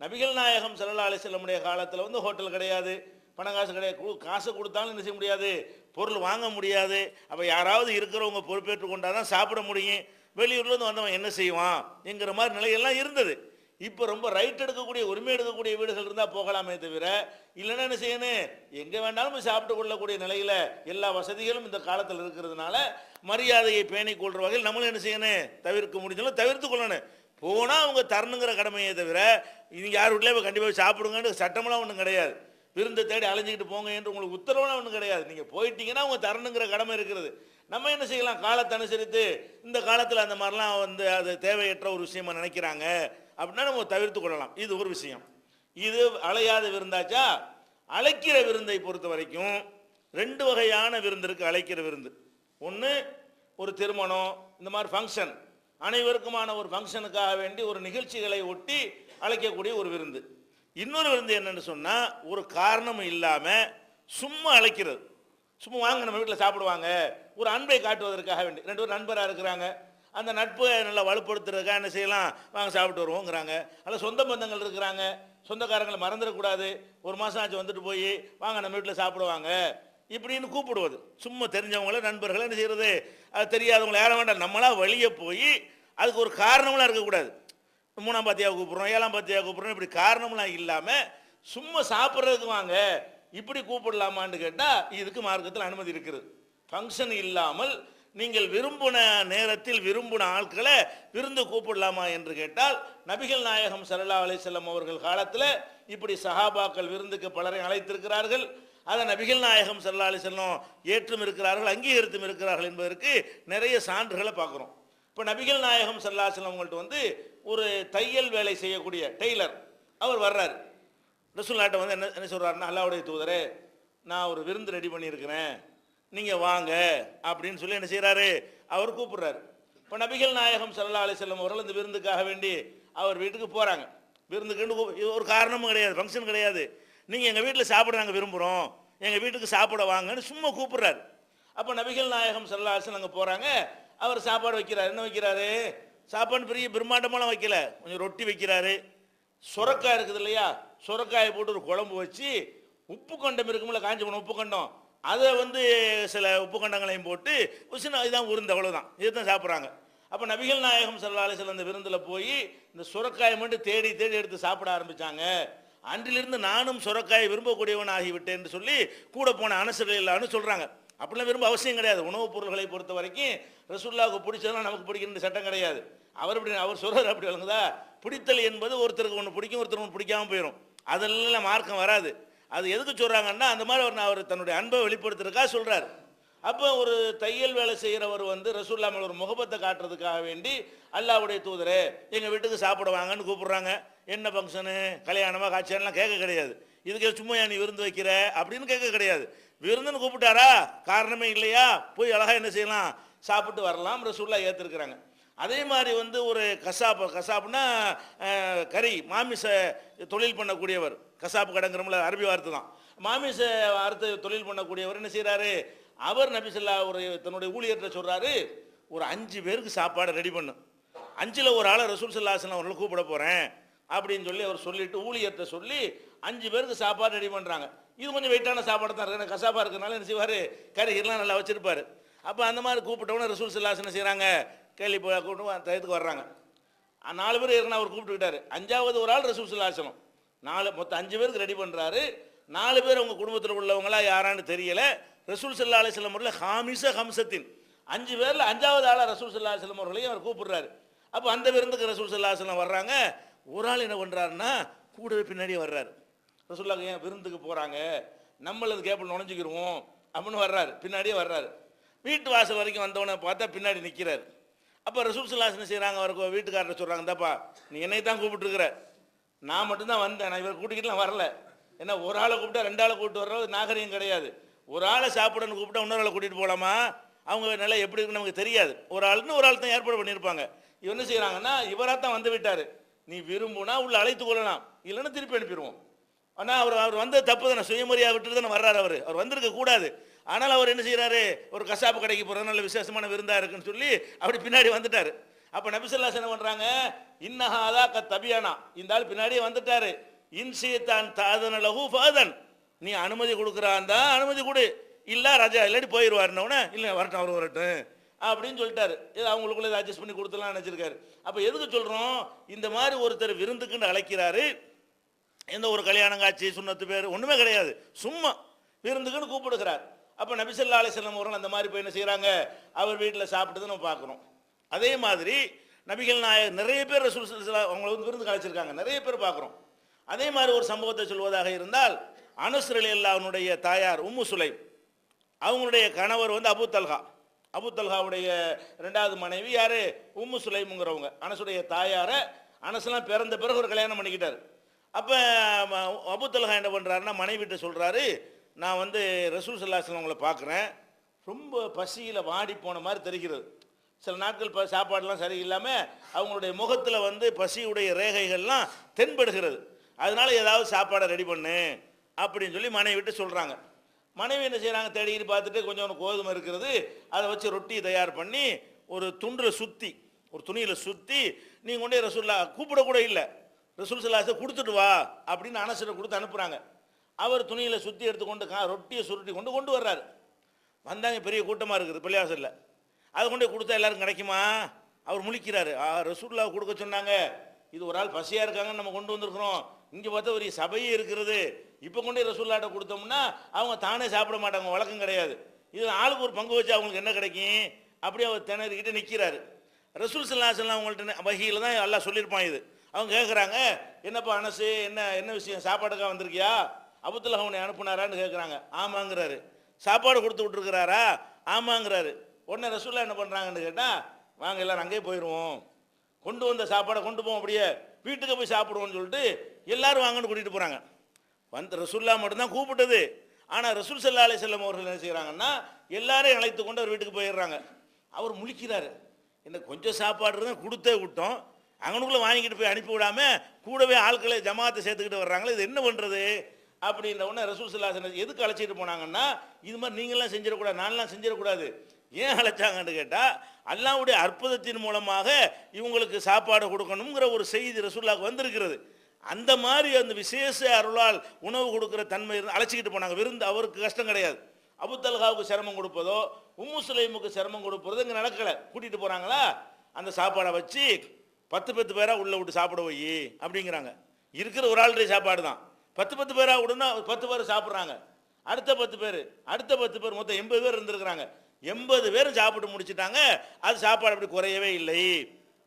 நபிகள் நாயகம் சல்லா அலிஸ்லமுடைய காலத்தில் வந்து ஹோட்டல் கிடையாது. பணம் காசு கிடையாது காசு கொடுத்தாலும் என்ன செய்ய முடியாது? பொருள் வாங்க முடியாது. அப்போ யாராவது இருக்கிறவங்க பொறுப்பேற்று கொண்டாதான் தான் சாப்பிட முடியும். வெளியூர்லேருந்து வந்தவன் என்ன செய்வான்? என்கிற மாதிரி நிலையெல்லாம் இருந்தது. இப்போ ரொம்ப ரைட் எடுக்கக்கூடிய உரிமை எடுக்கக்கூடிய வீடுகள் இருந்தால் போகலாமே தவிர இல்லைன்னா என்ன செய்யணும்? எங்கே வேணாலும் சாப்பிட்டு கொள்ளக்கூடிய நிலையில் எல்லா வசதிகளும் இந்த காலத்தில் இருக்கிறதுனால மரியாதையை பேணிக் கொள்கிற வகையில் நம்மளும் என்ன செய்யணும்? தவிர்க்க முடிஞ்சாலும் தவிர்த்து கொள்ளணும். போனால் அவங்க தரணுங்கிற கடமையை தவிர இது யார் வீட்டிலே கண்டிப்பாக சாப்பிடுங்கன்னு சட்டமெல்லாம் ஒன்றும் கிடையாது. விருந்தை தேடி அலைஞ்சிக்கிட்டு போங்க என்று உங்களுக்கு உத்தரவுலாம் ஒன்றும் கிடையாது. நீங்கள் போயிட்டீங்கன்னா அவங்க தரணுங்கிற கடமை இருக்கிறது. நம்ம என்ன செய்யலாம்? காலத்தை அனுசரித்து இந்த காலத்தில் அந்த மாதிரிலாம் வந்து அது தேவையற்ற ஒரு விஷயமா நினைக்கிறாங்க அப்படின்னா நம்ம தவிர்த்து கொள்ளலாம். இது ஒரு விஷயம். இது அலையாத விருந்தாச்சா? அழைக்கிற விருந்தை பொறுத்த வரைக்கும் ரெண்டு வகையான விருந்து இருக்குது அழைக்கிற விருந்து. ஒன்று ஒரு திருமணம் இந்த மாதிரி ஃபங்க்ஷன் அனைவருக்குமான ஒரு ஃபங்க்ஷனுக்காக வேண்டி ஒரு நிகழ்ச்சிகளை ஒட்டி அழைக்கக்கூடிய ஒரு விருந்து. இன்னொரு விருந்து என்னென்னு சொன்னால் ஒரு காரணம் இல்லாமல் சும்மா அழைக்கிறது. சும்மா வாங்க நம்ம வீட்டில் சாப்பிடுவாங்க. ஒரு அன்பை காட்டுவதற்காக வேண்டி. ரெண்டு பேரும் நண்பராக இருக்கிறாங்க. அந்த நட்பை நல்லா வலுப்படுத்துறதுக்காக என்ன செய்யலாம்? வாங்க சாப்பிட்டு வருவோங்கிறாங்க. அல்ல சொந்த பந்தங்கள் இருக்கிறாங்க. சொந்தக்காரங்களை மறந்துடக்கூடாது. ஒரு மாதம் ஆச்சு வந்துட்டு போய் வாங்க நம்ம வீட்டில் சாப்பிடுவாங்க. இப்படின்னு கூப்பிடுவது. சும்மா தெரிஞ்சவங்கள நண்பர்களை என்ன செய்கிறது அது தெரியாதவங்களை யாரும் வேண்டாம். நம்மளா வெளியே போய் அதுக்கு ஒரு காரணமெல்லாம் இருக்கக்கூடாது. மூணாம் பாத்தியாக கூப்பிட்றோம் ஏழாம் பாத்தியாக கூப்பிட்றோம் இப்படி காரணமெல்லாம் இல்லாமல் சும்மா சாப்பிட்றதுக்கு வாங்க. இப்படி கூப்பிடலாமான்னு கேட்டால் இதுக்கு மார்க்கத்தில் அனுமதி இருக்குது. ஃபங்க்ஷன் இல்லாமல் நீங்கள் விரும்பின நேரத்தில் விரும்பின ஆட்களை விருந்து கூப்பிடலாமா என்று கேட்டால் நபிகள் நாயகம் ஸல்லல்லாஹு அலைஹி அவர்கள் காலத்தில் இப்படி சஹாபாக்கள் விருந்துக்கு பலரை அழைத்திருக்கிறார்கள். அதை நபிகள் நாயகம் ஸல்லல்லாஹு அலைஹி ஏற்றும் இருக்கிறார்கள் அங்கீகரித்தும் இருக்கிறார்கள் என்பதற்கு நிறைய சான்றுகளை பார்க்குறோம். இப்போ நபிகள் நாயகம் ஸல்லல்லாஹு செல்லம் அவங்கள்ட்ட வந்து ஒரு தையல் வேலை செய்யக்கூடிய டெய்லர் அவர் வர்றாரு. ரசூல்லாட்ட வந்து என்ன என்ன சொல்கிறாருன்னா அல்லாவுடைய தூதரே நான் ஒரு விருந்து ரெடி பண்ணியிருக்கிறேன். நீங்கள் வாங்க அப்படின்னு சொல்லி என்ன செய்கிறாரு அவர் கூப்பிடுறாரு. இப்போ நபிகள் நாயகம் சல்லா அலி செல்லம் அவர்கள் இந்த விருந்துக்காக வேண்டி அவர் வீட்டுக்கு போகிறாங்க விருந்துக்குன்னு ஒரு காரணமும் கிடையாது ஃபங்க்ஷன் கிடையாது. நீங்கள் எங்கள் வீட்டில் சாப்பிட நாங்கள் விரும்புகிறோம் எங்கள் வீட்டுக்கு சாப்பிட வாங்கன்னு சும்மா கூப்பிட்றாரு. அப்போ நபிகள் நாயகம் சல்லா அலிசன் அங்கே போகிறாங்க அவர் சாப்பாடு வைக்கிறார். என்ன வைக்கிறாரு? சாப்பாடு பெரிய பிரம்மாண்டமெல்லாம் வைக்கல. கொஞ்சம் ரொட்டி வைக்கிறாரு. சுரக்காய் இருக்குது இல்லையா? சுரக்காயை போட்டு ஒரு குழம்பு வச்சு உப்பு கண்டம் இருக்கும்ல காஞ்சி போன உப்பு கண்டம் அதை வந்து சில உப்பு கண்டங்களையும் போட்டு ஒரு சின்ன இதுதான் உருந்து அவ்வளோதான் இதுதான் சாப்பிட்றாங்க. அப்போ நபிகள் நாயகம் செல்லாலே சில அந்த விருந்தில் போய் இந்த சுரக்காயை மட்டும் தேடி தேடி எடுத்து சாப்பிட ஆரம்பித்தாங்க அன்றிலிருந்து நானும் சுரக்காயை விரும்பக்கூடியவன் ஆகிவிட்டேன் என்று சொல்லி கூட போன அனசர்கள் இல்லான்னு சொல்கிறாங்க அப்படிலாம் விரும்ப அவசியம் கிடையாது. உணவுப் பொருள்களை பொறுத்த வரைக்கும் ரசுல்லாவுக்கு பிடிச்சதெல்லாம் நமக்கு பிடிக்கிற சட்டம் கிடையாது. அவர் அப்படி அவர் சொல்கிறார் அப்படி வழங்குதா? பிடித்தல் என்பது ஒருத்தருக்கு ஒன்று பிடிக்கும் ஒருத்தருக்கு ஒன்று பிடிக்காமல் போயிடும் அதெல்லாம் மார்க்கம் வராது. அது எதுக்கு சொல்கிறாங்கன்னா அந்த மாதிரி அவர் அவர் தன்னுடைய அன்பை வெளிப்படுத்துறதுக்காக சொல்கிறார் அப்போ ஒரு தையல் வேலை செய்கிறவர் வந்து ரசூல்லாமல் ஒரு முகபத்தை காட்டுறதுக்காக வேண்டி அல்லாவுடைய தூதரே எங்கள் வீட்டுக்கு சாப்பிட வாங்கன்னு கூப்பிட்றாங்க. என்ன ஃபங்க்ஷனு கல்யாணமாக காட்சியானலாம் கேட்க கிடையாது. இதுக்கு சும்மா நீ விருந்து வைக்கிற? அப்படின்னு கேட்க கிடையாது. விருந்துன்னு கூப்பிட்டாரா? காரணமே இல்லையா? போய் அழகாக என்ன செய்யலாம்? சாப்பிட்டு வரலாம். ரசூல்லா ஏற்றுருக்குறாங்க அதே மாதிரி வந்து ஒரு கசாப்பு கசாப்புனா கறி மாமிச தொழில் பண்ணக்கூடியவர். கசாப்பு கடைங்கிறோம்ல அரபி வார்த்தை தான். மாமிச வார்த்தை தொழில் பண்ணக்கூடியவர் என்ன செய்கிறாரு அவர் நபிசல்லா ஒரு தன்னுடைய ஊழியர்கிட்ட சொல்கிறாரு ஒரு அஞ்சு பேருக்கு சாப்பாடு ரெடி பண்ணு. அஞ்சில் ஒரு ஆளை ரசூல் சல்லாசன் அவர்களை கூப்பிட போகிறேன் அப்படின்னு சொல்லி அவர் சொல்லிட்டு ஊழியர்கிட்ட சொல்லி அஞ்சு பேருக்கு சாப்பாடு ரெடி பண்ணுறாங்க இது கொஞ்சம் வெயிட்டான சாப்பாடு தான் இருக்கு. கசாப்பாக இருக்கிறனால என்ன செய்வார்? கறி எல்லாம் நல்லா வச்சுருப்பார். அப்போ அந்த மாதிரி கூப்பிட்டவொன்னே ரசூல் சல்லாசன் செய்கிறாங்க கேள்வி போய் கூப்பிட்டு டயத்துக்கு வர்றாங்க. நாலு பேர் ஏற்கனவே அவர் கூப்பிட்டுக்கிட்டாரு. அஞ்சாவது ஒரு ஆள் ரசூல் ஆசனம் நாலு மொத்தம் அஞ்சு பேருக்கு ரெடி பண்ணுறாரு நாலு பேர் அவங்க குடும்பத்தில் உள்ளவங்களா யாரான்னு தெரியல. ரசூல் சல்லா அலிஸ்லாம் அவர்கள் ஹாமிச ஹம்சத்தின். அஞ்சு பேரில் அஞ்சாவது ஆளாக ரசூல் சல்லா அலிஸ்லாம் அவர்களையும் அவர் கூப்பிடுறாரு. அப்போ அந்த விருந்துக்கு ரசூல் சல்லா அலிஸ்லாம் வர்றாங்க. ஒரு ஆள் என்ன பண்ணுறாருன்னா கூடவே பின்னாடியே வர்றாரு. ரசூல்லா ஏன் விருந்துக்கு போகிறாங்க நம்மளது கேப்பில் நுழைஞ்சிக்கிருவோம் அப்படின்னு வர்றாரு. பின்னாடியே வர்றாரு. வீட்டு வாசல் வரைக்கும் வந்தவனை பார்த்தா பின்னாடி நிற்கிறார் அப்போ ரசூல் சல்லாஸ் என்ன செய்கிறாங்க அவர் வீட்டுக்காரர் சொல்கிறாங்க தப்பா நீ என்னை தான் கூப்பிட்டுருக்குற. நான் மட்டும்தான் வந்தேன் நான் இவர் கூட்டிக்கிட்டுலாம் வரல. ஏன்னா ஒரு ஆளை கூப்பிட்டா ரெண்டு ஆளை கூப்பிட்டு வர்றது நாகரிகம் கிடையாது. ஒரு ஆளை சாப்பிடணும்னு கூப்பிட்டா இன்னொரு ஆளை கூட்டிகிட்டு போகலாமா அவங்க நிலை எப்படி இருக்குன்னு நமக்கு தெரியாது. ஒரு ஆளுன்னு ஒரு ஆள் தான் ஏற்பாடு பண்ணியிருப்பாங்க. இவர் என்ன செய்கிறாங்கன்னா இவராக தான் வந்து விட்டார். நீ விரும்புனா உள்ள அழைத்து கொள்ளலாம். இல்லைன்னா திருப்பி அனுப்பிடுவோம். ஆனால் அவர் அவர் வந்தது தப்பு தானே சுயமரியா விட்டுட்டு தானே வர்றாரு அவர். அவர் வந்திருக்க கூடாது. ஆனால் அவர் என்ன செய்கிறாரு ஒரு கசாப்பு கடைக்கு போகிறது நல்ல விசேஷமான விருந்தா இருக்குன்னு சொல்லி அப்படி பின்னாடி வந்துட்டார். அப்போ நபிசல்லாஸ் என்ன பண்ணுறாங்க இன்னஹாதா க தபியானா. இந்த ஆள் பின்னாடியே வந்துட்டார். இன்சியத்தான் தாதன லகு ஃபாதன். நீ அனுமதி கொடுக்குறான் தான் அனுமதி கொடு. இல்லை ராஜா இல்லாட்டி போயிடுவாருன்னொடனே இல்லை வரட்டும் அவர் வரட்டும். அப்படின்னு சொல்லிட்டாரு. இது அவங்களுக்குள்ள அட்ஜஸ்ட் பண்ணி கொடுத்துலாம் நினச்சிருக்காரு. அப்போ எதுக்கு சொல்கிறோம் இந்த மாதிரி ஒருத்தர் விருந்துக்குன்னு அழைக்கிறாரு. எந்த ஒரு கல்யாணம் காட்சி சுண்ணத்து பேர் ஒன்றுமே கிடையாது. சும்மா விருந்துக்குன்னு கூப்பிடுகிறார். அப்போ நபிசல்லா அலிஸ்லாம் அவர்கள் அந்த மாதிரி போய் என்ன செய்கிறாங்க அவர் வீட்டில் சாப்பிட்டது நம்ம பார்க்குறோம். அதே மாதிரி நபிகள் நாயகர் நிறைய பேர் ரசூல் அவங்கள அவங்களை வந்து விருந்து கழிச்சிருக்காங்க நிறைய பேர் பார்க்குறோம். அதே மாதிரி ஒரு சம்பவத்தை சொல்வதாக இருந்தால் அனுஸ்ரலி அல்லாவுடைய தாயார் உம்மு சுலைம் அவங்களுடைய கணவர் வந்து அபு தல்ஹா. அபு தல்ஹாவுடைய ரெண்டாவது மனைவி யார்? உம்மு சுலைமுங்கிறவங்க. அனசுடைய தாயாரை அனசுலாம் பிறந்த பிறகு ஒரு கல்யாணம் பண்ணிக்கிட்டார். அப்போ அபுத்தலகா என்ன பண்ணுறாருன்னா மனைவிட்ட சொல்கிறாரு நான் வந்து ரசூல் சல்லாஸ்லாம் உங்களை பார்க்குறேன். ரொம்ப பசியில் வாடி போன மாதிரி தெரிகிறது. சில நாட்கள் இப்போ சாப்பாடெலாம் சரியில்லாமல் அவங்களுடைய முகத்தில் வந்து பசியுடைய ரேகைகள்லாம் தென்படுகிறது. அதனால ஏதாவது சாப்பாடை ரெடி பண்ணு அப்படின்னு சொல்லி மனைவி விட்டு சொல்கிறாங்க மனைவி என்ன செய்கிறாங்க தேடிக்கிட்டு பார்த்துட்டு கொஞ்சம் கோதுமை இருக்கிறது. அதை வச்சு ரொட்டி தயார் பண்ணி ஒரு துண்டில் சுற்றி ஒரு துணியில் சுற்றி நீங்கள் கொண்டே ரசூல்லா கூப்பிட கூட இல்லை. ரசூல் சல்லாஸை கொடுத்துட்டு வா அப்படின்னு அனசரை கொடுத்து அனுப்புகிறாங்க அவர் துணியில் சுற்றி எடுத்துக்கொண்டு கா ரொட்டியை சுருட்டி கொண்டு கொண்டு வர்றாரு. வந்தாங்க பெரிய கூட்டமாக இருக்குது பள்ளிவாசலில். அதை கொண்டு கொடுத்தா எல்லாரும் கிடைக்குமா? அவர் முழிக்கிறாரு. ஆ கொடுக்க சொன்னாங்க. இது ஒரு ஆள் பசியாக இருக்காங்கன்னு நம்ம கொண்டு வந்திருக்கிறோம். இங்கே பார்த்தா ஒரு சபையே இருக்கிறது இப்போ கொண்டு ரசூல்லாட்ட கொடுத்தோம்னா அவங்க தானே சாப்பிட மாட்டாங்க வழக்கம் கிடையாது. இது ஆளுக்கு ஒரு பங்கு வச்சு அவங்களுக்கு என்ன கிடைக்கும்? அப்படியே அவர் திணறிக்கிட்டு நிற்கிறாரு ரசூல் சல்லாசல்லாம் அவங்கள்ட்ட வகையில் தான் எல்லாம் சொல்லியிருப்பான் இது. அவங்க கேட்குறாங்க என்னப்பா அனசு என்ன என்ன விஷயம்? சாப்பாடுக்காக வந்திருக்கியா? அபுத்துல அவனை அனுப்புனாரான்னு கேட்குறாங்க ஆமாங்கிறாரு. சாப்பாடு கொடுத்து விட்டுருக்கிறாரா? ஆமாங்கிறாரு. உடனே ரசூல்லா என்ன பண்ணுறாங்கன்னு கேட்டால் வாங்க எல்லாரும் அங்கேயே போயிடுவோம் கொண்டு வந்த சாப்பாடை கொண்டு போவோம் அப்படியே. வீட்டுக்கு போய் சாப்பிடுவோம்னு சொல்லிட்டு எல்லாரும் வாங்கன்னு கூட்டிகிட்டு போகிறாங்க வந்து ரசூல்லா மட்டும்தான் கூப்பிட்டது. ஆனால் ரசூல் சல்லா அலி செல்லம் அவர்கள் என்ன செய்கிறாங்கன்னா எல்லாரையும் அழைத்து கொண்டு அவர் வீட்டுக்கு போயிடுறாங்க. அவர் முழிக்கிறாரு. என்ன கொஞ்சம் சாப்பாடு இருந்தால் கொடுத்தே விட்டோம். அங்கனுக்குள்ளே வாங்கிட்டு போய் அனுப்பி விடாமல் கூடவே ஆட்களை ஜமாத்தை சேர்த்துக்கிட்டு வர்றாங்களே இது என்ன பண்ணுறது அப்படின்ற உடனே ரசூல் சல்லாசன் எதுக்கு அழைச்சிட்டு போனாங்கன்னா இது மாதிரி நீங்களாம் செஞ்சிடக்கூடாது நான்லாம் செஞ்சிடக்கூடாது. ஏன் அழைச்சாங்கன்னு கேட்டால் அல்லாவுடைய அற்புதத்தின் மூலமாக இவங்களுக்கு சாப்பாடு கொடுக்கணுங்கிற ஒரு செய்தி ரசூல்லாவுக்கு வந்திருக்கிறது. அந்த மாதிரி அந்த விசேஷ அருளால் உணவு கொடுக்குற தன்மை இருந்து அழைச்சிக்கிட்டு போனாங்க. விருந்து அவருக்கு கஷ்டம் கிடையாது. அபுத்தல்காவுக்கு சிரமம் கொடுப்பதோ உம்மு சுலைமுக்கு சிரமம் கொடுப்பதோ இங்கே நடக்கலை. கூட்டிகிட்டு போகிறாங்களா அந்த சாப்பாடை வச்சு பத்து பத்து பேராக உள்ளே விட்டு சாப்பிட வை அப்படிங்கிறாங்க. இருக்கிற ஒரு ஆளுடைய சாப்பாடு தான் பத்து பத்து பேராக விடுனா பத்து பேர் சாப்பிட்றாங்க. அடுத்த பத்து பேர் அடுத்த பத்து பேர் மொத்தம் எண்பது பேர் இருந்திருக்கிறாங்க. எண்பது பேரும் சாப்பிட்டு முடிச்சிட்டாங்க. அது சாப்பாடு அப்படி குறையவே இல்லை.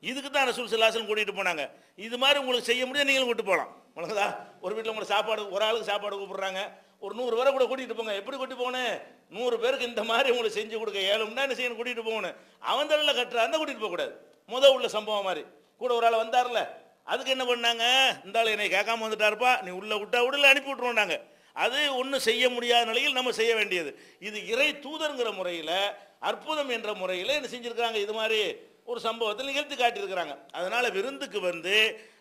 இதுக்கு தான் ரசூல் சல்லாசன் கூட்டிகிட்டு போனாங்க. இது மாதிரி உங்களுக்கு செய்ய முடியாது நீங்களும் கூட்டு போகலாம் உனக்குதா ஒரு வீட்டில் உங்களை சாப்பாடு ஒரு ஆளுக்கு சாப்பாடு கூப்பிட்றாங்க. ஒரு நூறு பேரை கூட கூட்டிகிட்டு போங்க. எப்படி கூட்டி போகணும்? நூறு பேருக்கு இந்த மாதிரி உங்களுக்கு செஞ்சு கொடுக்க ஏழும்னா என்ன செய்யணும்? கூட்டிகிட்டு போகணும். அவன் தலையில் கட்டுறா இருந்தால் கூட்டிகிட்டு போகக்கூடாது. முத உள்ள சம்பவம் மாதிரி. கூட ஒரு ஆள் வந்தார்ல. அதுக்கு என்ன பண்ணாங்க? இந்த ஆள் என்னை கேட்காம வந்துட்டாருப்பா. நீ உள்ள விட்டா விடல அனுப்பி விட்டுருவோண்டாங்க அது ஒன்றும் செய்ய முடியாத நிலையில் நம்ம செய்ய வேண்டியது. இது இறை தூதருங்கிற முறையில் அற்புதம் என்ற முறையில் என்ன செஞ்சுருக்கிறாங்க? இது மாதிரி ஒரு சம்பவத்தில் நிகழ்த்தி காட்டியிருக்கிறாங்க. அதனால் விருந்துக்கு வந்து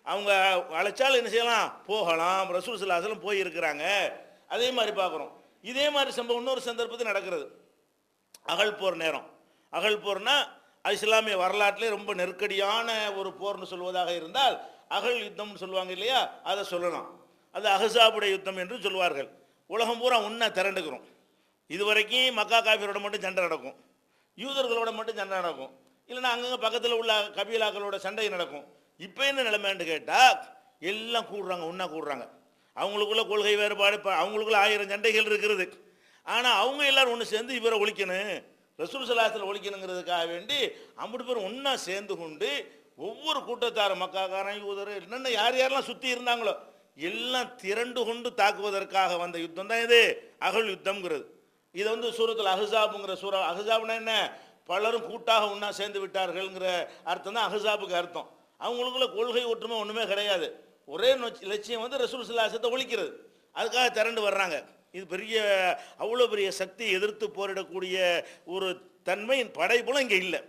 அவங்க அழைச்சால் என்ன செய்யலாம்? போகலாம். ரசூல் சல்லாசலம் போயிருக்கிறாங்க. அதே மாதிரி பார்க்குறோம். இதே மாதிரி சம்பவம் இன்னொரு சந்தர்ப்பத்தில் நடக்கிறது. அகழ் போர் நேரம். அகழ் அது இஸ்லாமிய வரலாற்றிலே ரொம்ப நெருக்கடியான ஒரு போர்னு சொல்வதாக இருந்தால் அகல் யுத்தம்னு சொல்லுவாங்க இல்லையா? அதை சொல்லலாம். அது அகசாபுடைய யுத்தம் என்று சொல்வார்கள். உலகம் பூரா ஒன்றா திரண்டுக்கிறோம் இதுவரைக்கும் மக்கா காபியரோட மட்டும் சண்டை நடக்கும். யூதர்களோட மட்டும் சண்டை நடக்கும். இல்லைன்னா அங்கங்கே பக்கத்தில் உள்ள கபீலாக்களோட சண்டை நடக்கும். இப்போ என்ன நிலைமைன்னு கேட்டால் எல்லாம் கூடுறாங்க ஒன்றா கூடுறாங்க. அவங்களுக்குள்ள கொள்கை வேறுபாடு இப்போ அவங்களுக்குள்ள ஆயிரம் சண்டைகள் இருக்கிறது ஆனால் அவங்க எல்லோரும் ஒன்று சேர்ந்து இவரை ஒழிக்கணும். ரசூல் சலாத்தில் ஒழிக்கணுங்கிறதுக்காக வேண்டி ஐம்பது பேர் ஒன்றா சேர்ந்து கொண்டு ஒவ்வொரு கூட்டத்தார மக்காக்காரன் யூதர் என்னென்ன யார் யாரெல்லாம் சுற்றி இருந்தாங்களோ எல்லாம் திரண்டு கொண்டு தாக்குவதற்காக வந்த யுத்தம் தான் இது. அகல் யுத்தம்ங்கிறது. இதை வந்து சூரத்தில் அஹசாபுங்கிற சூரா அஹசாப்னா என்ன? பலரும் கூட்டாக ஒன்றா சேர்ந்து விட்டார்கள்ங்கிற அர்த்தம் தான் அஹசாபுக்கு அர்த்தம். அவங்களுக்குள்ள கொள்கை ஒற்றுமை ஒன்றுமே கிடையாது. ஒரே நொச்சி- லட்சியம் வந்து ரசூல் சிலாசத்தை ஒழிக்கிறது. அதுக்காக திரண்டு வர்றாங்க. இது பெரிய அவ்வளோ பெரிய சக்தியை எதிர்த்து போரிடக்கூடிய ஒரு தன்மையின் படைப்புலம் இங்கே இல்லை.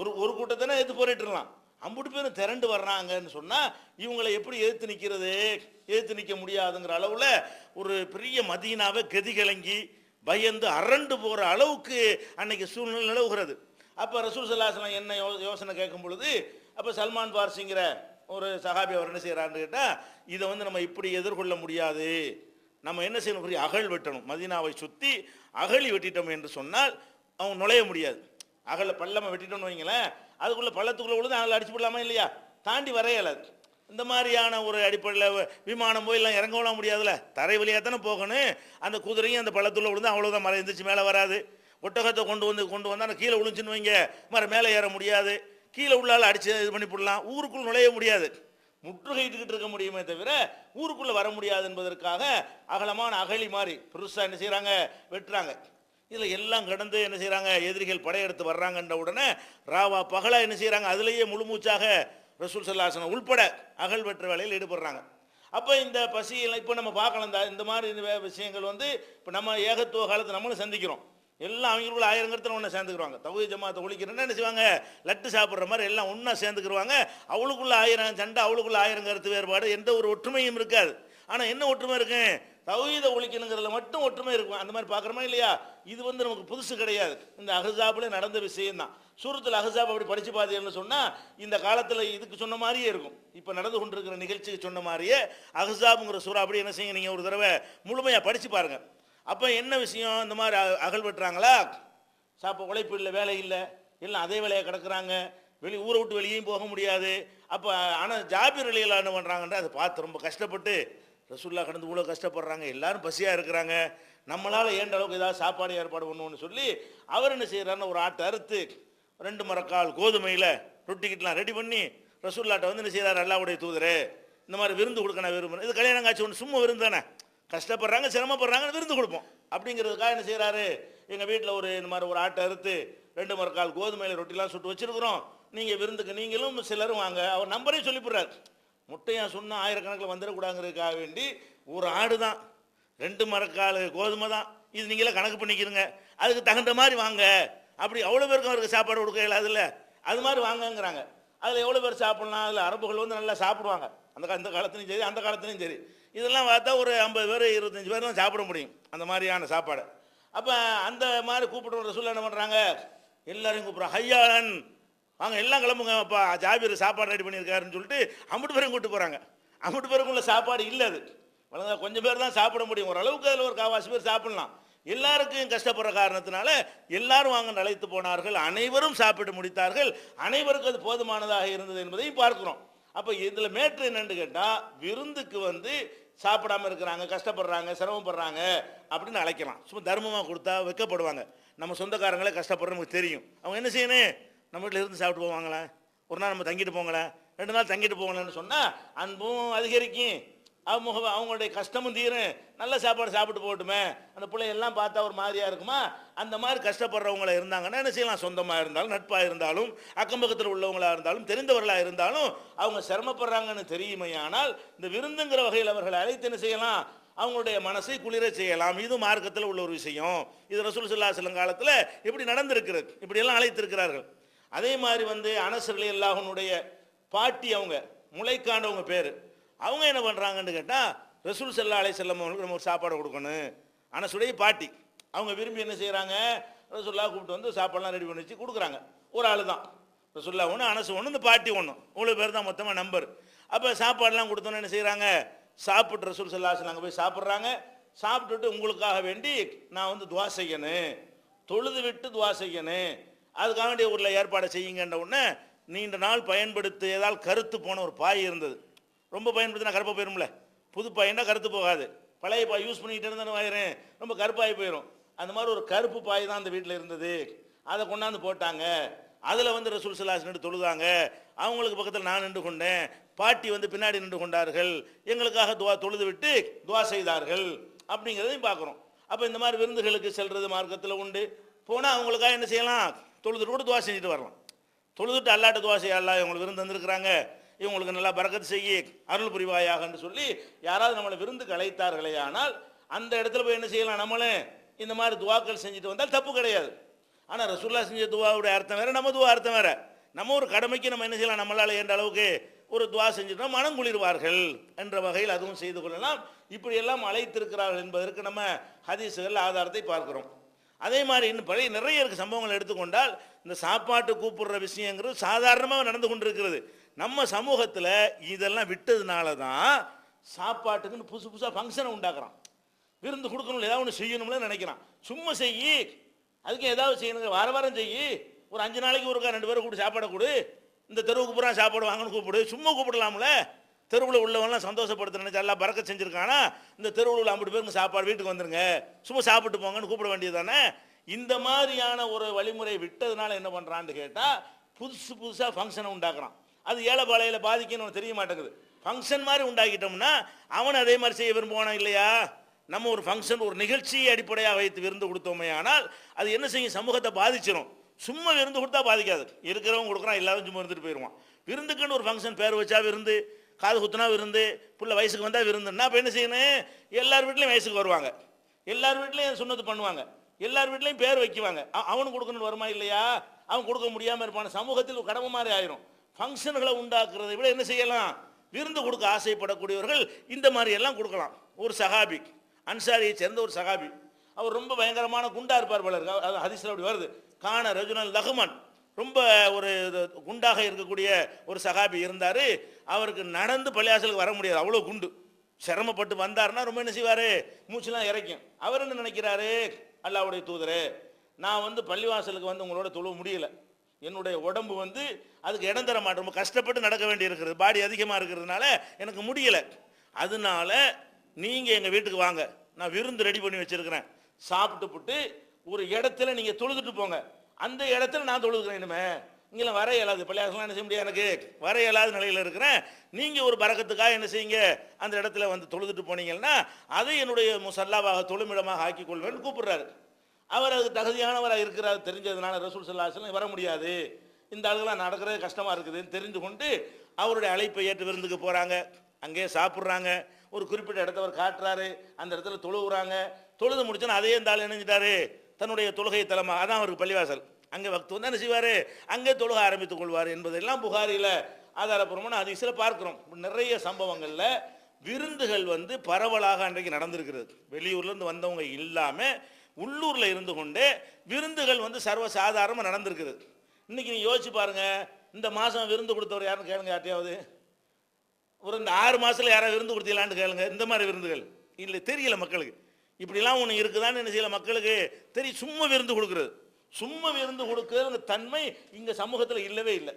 ஒரு ஒரு கூட்டத்தினா எதிர்த்து போரிட்டுலாம் அம்புட்டு பேரும் திரண்டு வர்றாங்கன்னு சொன்னால் இவங்களை எப்படி எதிர்த்து நிற்கிறது எதிர்த்து நிற்க முடியாதுங்கிற அளவில் ஒரு பெரிய மதியனாவை கதி கலங்கி பயந்து அரண்டு போகிற அளவுக்கு அன்னைக்கு சூழ்நிலை நிலவுகிறது. அப்போ ரசூல் சல்லாஸ்லாம் என்ன யோ யோசனை கேட்கும் பொழுது அப்போ சல்மான் பார்சிங்கிற ஒரு சகாபி அவர் என்ன செய்கிறான்னு கேட்டால் இதை வந்து நம்ம இப்படி எதிர்கொள்ள முடியாது. நம்ம என்ன செய்யணும்? பெரிய அகழ் வெட்டணும். மதினாவை சுற்றி அகழி வெட்டிட்டோம் என்று சொன்னால் அவன் நுழைய முடியாது. அகல பள்ளமாக வெட்டிட்டோம்னு வைங்களேன் அதுக்குள்ளே பள்ளத்துக்குள்ளே விழுந்து அதில் அடிச்சு போடலாமா இல்லையா? தாண்டி வரையலை. இந்த மாதிரியான ஒரு அடிப்படையில் விமானம் போய் எல்லாம் இறங்கவும் முடியாதுல்ல. தரை வழியாக தானே போகணும். அந்த குதிரையும் அந்த பள்ளத்துள்ள விழுந்து அவ்வளோதான் மரம் எந்திரிச்சு மேலே வராது. ஒட்டகத்தை கொண்டு வந்து கொண்டு வந்தால் கீழே விழுந்துச்சுன்னு வைங்க. மரம் மேலே ஏற முடியாது. கீழே உள்ளால் அடித்து இது பண்ணி போடலாம் ஊருக்குள் நுழைய முடியாது. முற்றுகையிட்டுக்கிட்டு இருக்க முடியுமே தவிர ஊருக்குள்ளே வர முடியாது என்பதற்காக அகலமான அகழி மாதிரி பெருசாக என்ன செய்கிறாங்க வெட்டுறாங்க. இதில் எல்லாம் கடந்து என்ன செய்கிறாங்க எதிரிகள் படையெடுத்து வர்றாங்கன்ற உடனே ராவா பகலா என்ன செய்கிறாங்க அதுலேயே முழுமூச்சாக ரசூல் சல்லாசனம் உள்பட அகல் வெற்ற வேலையில் ஈடுபடுறாங்க. அப்போ இந்த பசியில் இப்போ நம்ம பார்க்கலாம் இந்த மாதிரி இந்த விஷயங்கள் வந்து இப்போ நம்ம ஏகத்துவ காலத்தை நம்மளும் சந்திக்கிறோம். எல்லாம் அவங்களுக்குள்ள ஆயிரங்கிறதுல ஒன்று சேர்ந்துக்குவாங்க தகுதி ஜமாத்தை ஒழிக்கிறேன்னா என்ன செய்வாங்க லட்டு சாப்பிட்ற மாதிரி எல்லாம் ஒன்றா சேர்ந்துக்குருவாங்க. அவளுக்குள்ள ஆயிரம் சண்டை அவளுக்குள்ள ஆயிரம் கருத்து வேறுபாடு எந்த ஒரு ஒற்றுமையும் இருக்காது. ஆனால் என்ன ஒற்றுமை இருக்கு? தௌஹீதை ஒழிக்கணுங்கிறதுல மட்டும் ஒற்றுமை இருக்கும். அந்த மாதிரி பார்க்குறோமா இல்லையா? இது வந்து நமக்கு புதுசு கிடையாது. இந்த அஹசாபில் நடந்த விஷயம் தான் சூரத்தில் அஹசாப் அப்படி படித்து பார்த்தீங்கன்னு சொன்னால் இந்த காலத்தில் இதுக்கு சொன்ன மாதிரியே இருக்கும். இப்போ நடந்து கொண்டிருக்கிற நிகழ்ச்சிக்கு சொன்ன மாதிரியே அஹசாபுங்கிற சூறா அப்படி என்ன செய்யுங்க நீங்கள் ஒரு தடவை முழுமையாக படித்து பாருங்கள் அப்போ என்ன விஷயம்? இந்த மாதிரி அகழ்வெட்டுறாங்களா அகல் சாப்ப உழைப்பு இல்லை வேலை இல்லை. எல்லாம் அதே வேலையை கிடக்குறாங்க. வெளி ஊரை விட்டு வெளியேயும் போக முடியாது. அப்போ ஆனால் ஜாபீர் நிலையில் என்ன பண்ணுறாங்கன்ற அதை பார்த்து ரொம்ப கஷ்டப்பட்டு ரசுல்லா கடந்து இவ்வளோ கஷ்டப்படுறாங்க. எல்லாரும் பசியாக இருக்கிறாங்க. நம்மளால் ஏண்ட அளவுக்கு ஏதாவது சாப்பாடு ஏற்பாடு பண்ணுவோம்னு சொல்லி அவர் என்ன செய்கிறாருன்னு ஒரு ஆட்டை அறுத்து ரெண்டு மரக்கால் கோதுமையில் ரொட்டிக்கிட்டலாம் ரெடி பண்ணி ரசுல்லாட்டை வந்து என்ன செய்கிறார் அல்லாவுடைய தூதர் இந்த மாதிரி விருந்து கொடுக்க நான் விரும்புகிறேன் இது கல்யாணம் காட்சி ஒன்று சும்மா விருந்து தானே? கஷ்டப்படுறாங்க சிரமப்படுறாங்க விருந்து கொடுப்போம். அப்படிங்கிறதுக்காக என்ன செய்கிறாரு எங்கள் வீட்டில் ஒரு இந்த மாதிரி ஒரு ஆட்டை அறுத்து ரெண்டு மரக்கால் கோதுமையில் ரொட்டிலாம் சுட்டு வச்சிருக்கிறோம். நீங்கள் விருந்துக்கு நீங்களும் சிலரும் வாங்க. அவர் நம்பரையும் சொல்லிவிடுறாரு முட்டையா சொன்னால் ஆயிரக்கணக்கில் வந்துடக்கூடாங்கிறதுக்காக வேண்டி ஒரு ஆடு தான். ரெண்டு மரக்கால் கோதுமை தான். இது நீங்களே கணக்கு பண்ணிக்கிறங்க அதுக்கு தகுந்த மாதிரி வாங்க. அப்படி அவ்வளோ பேருக்கும் அவருக்கு சாப்பாடு கொடுக்க அதில் அது மாதிரி வாங்கங்கிறாங்க. அதில் எவ்வளோ பேர் சாப்பிட்லாம்? அதில் அரபுகள் வந்து நல்லா சாப்பிடுவாங்க. அந்த அந்த காலத்துலையும் சரி அந்த காலத்துலையும் சரி. இதெல்லாம் பார்த்தா ஒரு ஐம்பது பேர் இருபத்தஞ்சி பேர் தான் சாப்பிட முடியும். அந்த மாதிரியான சாப்பாடு. அப்போ அந்த மாதிரி கூப்பிட்டு ரசூல் என்ன பண்ணுறாங்க எல்லாரையும் கூப்பிட்றாங்க. ஹையாளன் வாங்க எல்லாம் கிளம்புங்க. அப்பா ஜாபீர் சாப்பாடு ரெடி பண்ணியிருக்காருன்னு சொல்லிட்டு அம்பிட்டு பேரும் கூப்பிட்டு போகிறாங்க அம்பிட்டு பேருக்குள்ள சாப்பாடு இல்லை அது. வளர்ந்தா கொஞ்சம் பேர் தான் சாப்பிட முடியும். ஓரளவுக்கு அதில் ஒரு காவாசி பேர் சாப்பிடலாம். எல்லாருக்கும் கஷ்டப்படுற காரணத்தினால எல்லாரும் வாங்க அழைத்து போனார்கள். அனைவரும் சாப்பிட்டு முடித்தார்கள். அனைவருக்கும் அது போதுமானதாக இருந்தது என்பதையும் பார்க்குறோம். அப்போ இதில் மேட்ரு என்னன்னு கேட்டால் விருந்துக்கு வந்து சாப்பிடாம இருக்கிறாங்க கஷ்டப்படுறாங்க சிரமப்படுறாங்க அப்படின்னு அழைக்கலாம். சும்மா தர்மமாக கொடுத்தா வைக்கப்படுவாங்க. நம்ம சொந்தக்காரங்களே கஷ்டப்படுறது நமக்கு தெரியும். அவங்க என்ன செய்யணும்? நம்ம வீட்டில் இருந்து சாப்பிட்டு போவாங்களேன் ஒரு நாள் நம்ம தங்கிட்டு போங்களேன் ரெண்டு நாள் தங்கிட்டு போங்களேன்னு சொன்னால் அன்பும் அதிகரிக்கும். அவங்க அவங்களுடைய கஷ்டமும் தீரும். நல்ல சாப்பாடு சாப்பிட்டு போகட்டுமே. அந்த பிள்ளை எல்லாம் பார்த்தா ஒரு மாதிரியாக இருக்குமா? அந்த மாதிரி கஷ்டப்படுறவங்கள இருந்தாங்கன்னா என்ன செய்யலாம்? சொந்தமாக இருந்தாலும் நட்பாக இருந்தாலும் அக்கம் பக்கத்தில் உள்ளவங்களாக இருந்தாலும் தெரிந்தவர்களாக இருந்தாலும் அவங்க சிரமப்படுறாங்கன்னு தெரியுமே ஆனால் இந்த விருந்துங்கிற வகையில் அவர்களை அழைத்து என்ன செய்யலாம்? அவங்களுடைய மனசை குளிர செய்யலாம். இது மார்க்கத்தில் உள்ள ஒரு விஷயம். இது ரசூல் சல்லா செல்லும் காலத்தில் இப்படி நடந்திருக்கிறது. இப்படியெல்லாம் அழைத்திருக்கிறார்கள். அதே மாதிரி வந்து அனசர்லி அல்லாஹனுடைய பாட்டி அவங்க முளைக்காண்டவங்க பேர். அவங்க என்ன பண்ணுறாங்கன்னு கேட்டால் ரசூல் செல்லா அலை செல்லம் அவங்களுக்கு நம்ம ஒரு சாப்பாடு கொடுக்கணும். அனசுடைய பாட்டி. அவங்க விரும்பி என்ன செய்கிறாங்க ரசுல்லா கூப்பிட்டு வந்து சாப்பாடுலாம் ரெடி பண்ணி வச்சு கொடுக்குறாங்க. ஒரு ஆள் தான் ரசுல்லா ஒன்று அனசு ஒன்று இந்த பாட்டி ஒன்று இவ்வளோ பேர் தான் மொத்தமாக நம்பர் அப்போ சாப்பாடுலாம் கொடுத்தோன்னு என்ன செய்கிறாங்க சாப்பிட்டு ரசூல் சல்லாஹ் நாங்கள் போய் சாப்பிட்றாங்க. சாப்பிட்டுட்டு உங்களுக்காக வேண்டி நான் வந்து துவா செய்யணும். தொழுது விட்டு துவா செய்யணும். அதுக்காக வேண்டிய ஊரில் ஏற்பாடு செய்யுங்கன்ற உடனே நீண்ட நாள் பயன்படுத்தியதால் கருத்து போன ஒரு பாய் இருந்தது. ரொம்ப பயன்படுத்தினா கருப்பாக போயிடும்ல புது பாயின்னா கருத்து போகாது. பழைய பாய் யூஸ் பண்ணிக்கிட்டு இருந்தேன்னு ஆயிரும் ரொம்ப கருப்பாகி போயிடும் அந்த மாதிரி ஒரு கருப்பு பாய் தான் அந்த வீட்டில் இருந்தது. அதை கொண்டாந்து போட்டாங்க. அதில் வந்து ரசூல் சல்லாஸ் நின்று தொழுதாங்க. அவங்களுக்கு பக்கத்தில் நான் நின்று கொண்டேன். பாட்டி வந்து பின்னாடி நின்று கொண்டார்கள். எங்களுக்காக துவா தொழுது விட்டு துவா செய்தார்கள். அப்படிங்கிறதையும் பார்க்குறோம். அப்போ இந்த மாதிரி விருந்துகளுக்கு செல்வது மார்க்கத்தில் உண்டு. போனால் அவங்களுக்காக என்ன செய்யலாம்? தொழுதுட்டு கூட துவா செஞ்சுட்டு வரலாம். தொழுதுட்டு அல்லாட்ட துவா செய்யலாம் அல்லா இவங்களுக்கு விருந்து வந்திருக்கிறாங்க இவங்களுக்கு நல்லா பறக்கத்து செய்ய அருள் புரிவாயாகன்னு சொல்லி யாராவது நம்மளை விருந்துக்கு அழைத்தார்களே ஆனால் அந்த இடத்துல போய் என்ன செய்யலாம் நம்மளும் இந்த மாதிரி துவாக்கள் செஞ்சுட்டு வந்தால் தப்பு கிடையாது. ஆனால் ரசுல்லா செஞ்ச துவாவுடைய அர்த்தம் வேறு நம்ம துவா அர்த்தம் வேறு. நம்ம ஒரு கடமைக்கு நம்ம என்ன செய்யலாம்? நம்மளால் என்ற அளவுக்கு ஒரு துவா செஞ்சுட்டோம் மனம் குளிர்வார்கள் என்ற வகையில் அதுவும் செய்து கொள்ளலாம். இப்படியெல்லாம் அழைத்திருக்கிறார்கள் என்பதற்கு நம்ம ஹதீஸுகள் ஆதாரத்தை பார்க்குறோம். அதே மாதிரி இன்னும் பழைய நிறைய இருக்கு சம்பவங்கள் எடுத்துக்கொண்டால் இந்த சாப்பாட்டு கூப்பிடுற விஷயங்கிறது சாதாரணமாக நடந்து கொண்டிருக்கிறது. நம்ம சமூகத்தில் இதெல்லாம் விட்டதுனால தான் சாப்பாட்டுக்குன்னு புதுசு புதுசாக ஃபங்க்ஷனை உண்டாக்குறான். விருந்து கொடுக்கணும் ஏதாவது ஒன்று செய்யணும்னு நினைக்கிறான். சும்மா செய்யி அதுக்கு ஏதாவது செய்யணுங்க. வார வாரம் செய்யி ஒரு அஞ்சு நாளைக்கு ஒருக்கா ரெண்டு பேரும் கூட சாப்பாடு கொடு. இந்த தெருவுக்கு பூரா சாப்பாடு வாங்கன்னு கூப்பிடு. சும்மா கூப்பிடலாம்ல. தெருவில் உள்ளவங்களாம் சந்தோஷப்படுத்த நினைச்சா எல்லாம் பறக்க செஞ்சுருக்கானா? இந்த தெருவில் உள்ள ஐம்பது பேருக்கு சாப்பாடு வீட்டுக்கு வந்துருங்க. சும்மா சாப்பிட்டு போங்கன்னு கூப்பிட வேண்டியது தானே இந்த மாதிரியான ஒரு வழிமுறை விட்டதுனால என்ன பண்ணுறான்னு கேட்டால் புதுசு புதுசாக ஃபங்க்ஷனை உண்டாக்குறான். அது ஏழைப்பாளையில் பாதிக்கணும்னு தெரிய மாட்டேங்குது. ஃபங்க்ஷன் மாதிரி உண்டாக்கிட்டோம்னா அவன் அதே மாதிரி செய்ய விரும்புவானா இல்லையா? நம்ம ஒரு ஃபங்க்ஷன் ஒரு நிகழ்ச்சியை அடிப்படையாக வைத்து விருந்து கொடுத்தோமே ஆனால் அது என்ன செய்யும்? சமூகத்தை பாதிச்சிடும் சும்மா விருந்து கொடுத்தா பாதிக்காது. இருக்கிறவங்க கொடுக்குறான் எல்லாரும் சும்மா இருந்துட்டு போயிடுவான். விருந்துக்குன்னு ஒரு ஃபங்க்ஷன் பேர் வச்சா விருந்து காது குத்துனா விருந்து புள்ள வயசுக்கு வந்தால் விருந்துன்னா இப்போ என்ன செய்யணும்? எல்லார் வீட்லேயும் வயசுக்கு வருவாங்க. எல்லார் வீட்லேயும் சுண்ணத்து பண்ணுவாங்க. எல்லார் வீட்லேயும் பேர் வைக்குவாங்க. அ- அவனுக்கு கொடுக்கணும்னு வருமா இல்லையா? அவன் கொடுக்க முடியாமல் இருப்பான். சமூகத்தில் கடமை மாதிரி ஆயிரும். ஃபங்க்ஷன்களை உண்டாக்குறதை விட என்ன செய்யலாம்? விருந்து கொடுக்க ஆசைப்படக்கூடியவர்கள் இந்த மாதிரி எல்லாம் கொடுக்கலாம். ஒரு சகாபி. அன்சாரியை சேர்ந்த ஒரு சகாபி. அவர் ரொம்ப பயங்கரமான குண்டா இருப்பார் பலர் அது ஹதீஸ்ல அப்படி வருது. கான ரஜுனல் லகுமன் ரொம்ப ஒரு இது குண்டாக இருக்கக்கூடிய ஒரு சகாபி இருந்தார். அவருக்கு நடந்து பள்ளியாசலுக்கு வர முடியாது. அவ்வளோ குண்டு. சிரமப்பட்டு வந்தார்னா ரொம்ப என்ன செய்வார்? மூச்செல்லாம் இறைக்கும். அவர் என்ன நினைக்கிறாரு? அல்லாவுடைய தூதரே நான் வந்து பள்ளிவாசலுக்கு வந்து உங்களோட தொழுவ முடியல. என்னுடைய உடம்பு வந்து அதுக்கு இடம் தர மாட்டேன். ரொம்ப கஷ்டப்பட்டு நடக்க வேண்டி இருக்கிறது பாடி அதிகமாக இருக்கிறதுனால எனக்கு முடியலை. அதனால நீங்கள் எங்கள் வீட்டுக்கு வாங்க. நான் விருந்து ரெடி பண்ணி வச்சிருக்கிறேன். சாப்பிட்டு போட்டு ஒரு இடத்துல நீங்கள் தொழுதுட்டு போங்க. அந்த இடத்துல நான் தொழுதுக்கிறேன் இனிமே. இங்கெல்லாம் வர இயலாது. பள்ளியாசலாம் என்ன செய்ய முடியாது எனக்கு? வர இயலாத நிலையில் இருக்கிறேன். நீங்கள் ஒரு பறக்கத்துக்காக என்ன செய்யுங்க? அந்த இடத்துல வந்து தொழுதுட்டு போனீங்கன்னா அதை என்னுடைய முசல்லாவாக தொழுமிடமாக ஆக்கி கொள்வேன்னு கூப்பிடுறாரு. அவர் அதுக்கு தகுதியானவராக இருக்கிறார். தெரிஞ்சதுனால ரசூல் சல்லாஹ் வர முடியாது. இந்த ஆளுகளாம் நடக்கிறது கஷ்டமாக இருக்குதுன்னு தெரிந்து கொண்டு அவருடைய அழைப்பை ஏற்று விருந்துக்கு போகிறாங்க அங்கேயே சாப்பிட்றாங்க. ஒரு குறிப்பிட்ட இடத்த அவர் காட்டுறாரு. அந்த இடத்துல தொழுவுறாங்க. தொழுது முடிச்சோன்னா அதே இந்த ஆள் இணைஞ்சிட்டாரு. தன்னுடைய தொழுகை தலமாக அதான் அவருக்கு பள்ளிவாசல். அங்கே வக்து வந்து என்ன செய்வார்? அங்கே தொழுக ஆரம்பித்துக் கொள்வார் என்பதெல்லாம் புகாரியில் ஆதாரப்பூர்வமான அதிசயில் சில பார்க்குறோம். நிறைய சம்பவங்களில் விருந்துகள் வந்து பரவலாக அன்றைக்கு நடந்திருக்கிறது. வெளியூர்லேருந்து வந்தவங்க இல்லாமல் உள்ளூரில் இருந்து கொண்டே விருந்துகள் வந்து சர்வசாதாரணமாக நடந்திருக்குது இன்றைக்கி நீங்கள் யோசிச்சு பாருங்கள் இந்த மாதம் விருந்து கொடுத்தவர் யாருன்னு கேளுங்க யார்ட்டையாவது. ஒரு இந்த ஆறு மாதத்தில் யாராவது விருந்து கொடுத்தீங்களான்னு கேளுங்க. இந்த மாதிரி விருந்துகள். இல்லை தெரியல மக்களுக்கு. இப்படிலாம் ஒன்று இருக்குதான்னு என்ன செய்யல மக்களுக்கு? தெரியும் சும்மா விருந்து கொடுக்குறது. சும்மா விருந்து கொடுக்குற தன்மை இங்கே சமூகத்தில் இல்லவே இல்லை.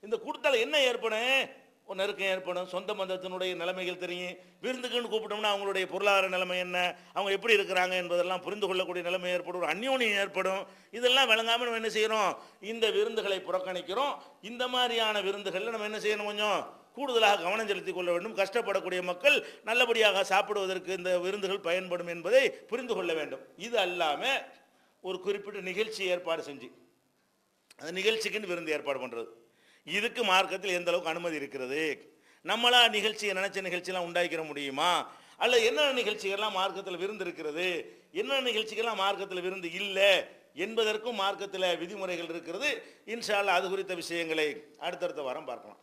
இந்த கொடுத்தால என்ன ஏற்படும்? ஒரு நெருக்கம் ஏற்படும். சொந்த பந்தத்தினுடைய நிலைமைகள் தெரியும். விருந்துக்குன்னு கூப்பிட்டோம்னா அவங்களுடைய பொருளாதார நிலைமை என்ன? அவங்க எப்படி இருக்கிறாங்க என்பதெல்லாம் புரிந்து கொள்ளக்கூடிய நிலைமை ஏற்படும். ஒரு அந்யோன்யம் ஏற்படும். இதெல்லாம் விளங்காமல் நம்ம என்ன செய்கிறோம் இந்த விருந்துகளை புறக்கணிக்கிறோம். இந்த மாதிரியான விருந்துகளில் நம்ம என்ன செய்யணும் கொஞ்சம் கூடுதலாக கவனம் செலுத்திக் கொள்ள வேண்டும். கஷ்டப்படக்கூடிய மக்கள் நல்லபடியாக சாப்பிடுவதற்கு இந்த விருந்துகள் பயன்படும் என்பதை புரிந்து கொள்ள வேண்டும். இது அல்லாமல் ஒரு குறிப்பிட்ட நிகழ்ச்சி ஏற்பாடு செஞ்சு அந்த நிகழ்ச்சிக்குன்னு விருந்து ஏற்பாடு பண்ணுறது இதுக்கு மார்க்கத்தில் எந்த அளவுக்கு அனுமதி இருக்கிறது? நம்மளா நிகழ்ச்சியை நினைச்ச நிகழ்ச்சியெல்லாம் உண்டாக்கிற முடியுமா? அல்ல என்ன நிகழ்ச்சிகள்லாம் மார்க்கத்தில் விருந்து இருக்கிறது? என்ன நிகழ்ச்சிகள்லாம் மார்க்கத்தில் விருந்து இல்லை? என்பதற்கும் மார்க்கத்தில் விதிமுறைகள் இருக்கிறது. இன்ஷால் அது குறித்த விஷயங்களை அடுத்தடுத்த வாரம் பார்க்கலாம்.